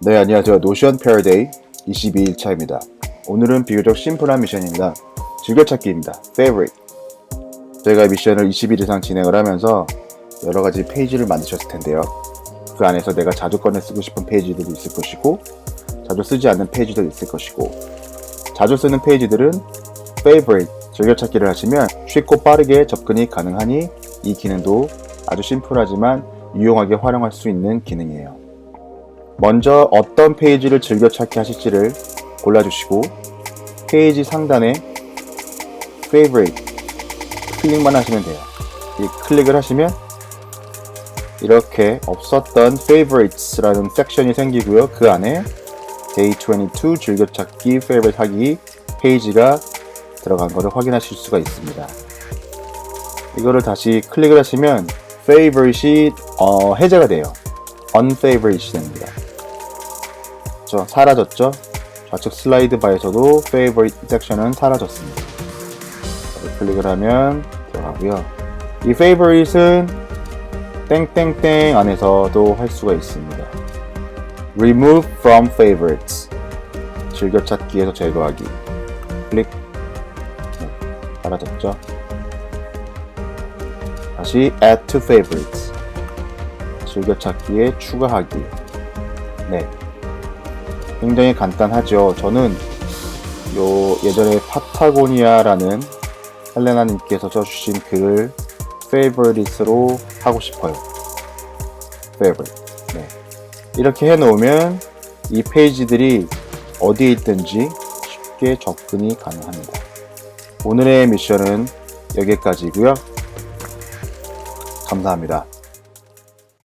네, 안녕하세요. 노션 패러데이 22일차입니다. 오늘은 비교적 심플한 미션입니다. 즐겨찾기입니다. favorite. 저희가 미션을 20일 이상 진행을 하면서 여러 가지 페이지를 만드셨을 텐데요. 그 안에서 내가 자주 꺼내 쓰고 싶은 페이지들도 있을 것이고, 자주 쓰지 않는 페이지도 있을 것이고, 자주 쓰는 페이지들은 favorite, 즐겨찾기를 하시면 쉽고 빠르게 접근이 가능하니 이 기능도 아주 심플하지만 유용하게 활용할 수 있는 기능이에요. 먼저 어떤 페이지를 즐겨 찾기 하실지를 골라주시고 페이지 상단에 favorite 클릭만 하시면 돼요. 이 클릭을 하시면 이렇게 없었던 favorites라는 섹션이 생기고요. 그 안에 day 22 즐겨찾기 favorite 하기 페이지가 들어간 것을 확인하실 수가 있습니다. 이거를 다시 클릭을 하시면 favorite이 어, 해제가 돼요. unfavorite이 됩니다. 저 사라졌죠? 좌측 슬라이드 바에서도 favorite 섹션은 사라졌습니다. 클릭을 하면 들어가고요. 이 favorite은 땡땡땡 안에서도 할 수가 있습니다. remove from favorites 즐겨찾기에서 제거하기 클릭 네, 사라졌죠? 다시 add to favorites 즐겨찾기에 추가하기 네 굉장히 간단하죠. 저는 요 예전에 파타고니아라는 헬레나님께서 써주신 글을 favorite로 하고 싶어요. favorite. 네. 이렇게 해놓으면 이 페이지들이 어디에 있든지 쉽게 접근이 가능합니다. 오늘의 미션은 여기까지고요. 감사합니다.